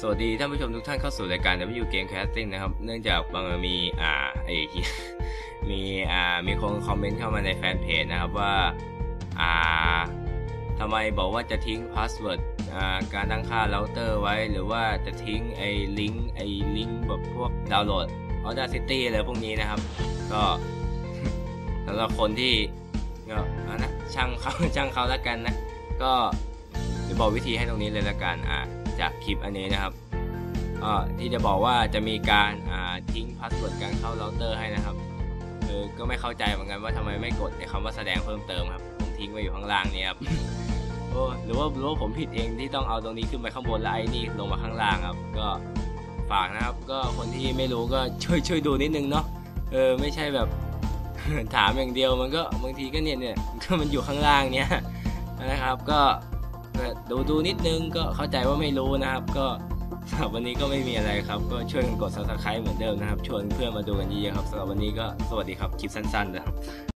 สวัสดีท่านผู้ชมทุกท่านเข้าสู่รายการ W Game Casting นะครับ เนื่องจากบางมีอ่าไอมีอ่ามีคนคอมเมนต์เข้ามาในแฟนเพจนะครับว่าอ่าทำไมบอกว่าจะทิ้งพาสเวิร์ดอ่าการตั้งค่าเราเตอร์ไว้ หรือว่าจะทิ้งไอ้ลิงก์ไอ้ลิงก์แบบพวกดาวน์โหลด Audacity อะไรพวกนี้นะครับ ก็สำหรับคนที่ก็เอานะช่างเขาช่างเขาแล้วกันนะ ก็เดี๋ยวบอกวิธีให้ตรงนี้เลยและกันอ่า จากคลิปอันนี้นะครับก็ที่จะบอกว่าจะมีการาทิ้งพาสเวิร์ดการเข้าเราเตอร์ให้นะครับเออก็ไม่เข้าใจเหมือนกันว่าทำไมไม่กดในคำว่าแสดงเพิ่มเติมครับผมทิ้งไว้อยู่ข้างล่างนี่ครับโอ้หรือว่ารือว่าผมผิดเองที่ต้องเอาตรงนี้ขึ้นไปข้างบนแล้วไอ้นี่ลงมาข้างล่างครับ ก็ฝากนะครับ ก็คนที่ไม่รู้ก็ช่วยช่วยดูนิดนึงเนาะเออไม่ใช่แบบถามอย่างเดียวมันก็บางทีก็เนี่ยเนี่ยก็มันอยู่ข้างล่างเนี่ยนะครับ ก็ ก็ดูดูนิดนึงก็เข้าใจว่าไม่รู้นะครับ ก็สำหรับวันนี้ก็ไม่มีอะไรครับ ก็ช่วยกันกด subscribe เหมือนเดิมนะครับ ชวนเพื่อนมาดูกันเยอะๆครับสำหรับวันนี้ก็สวัสดีครับคลิปสั้นๆนะครับ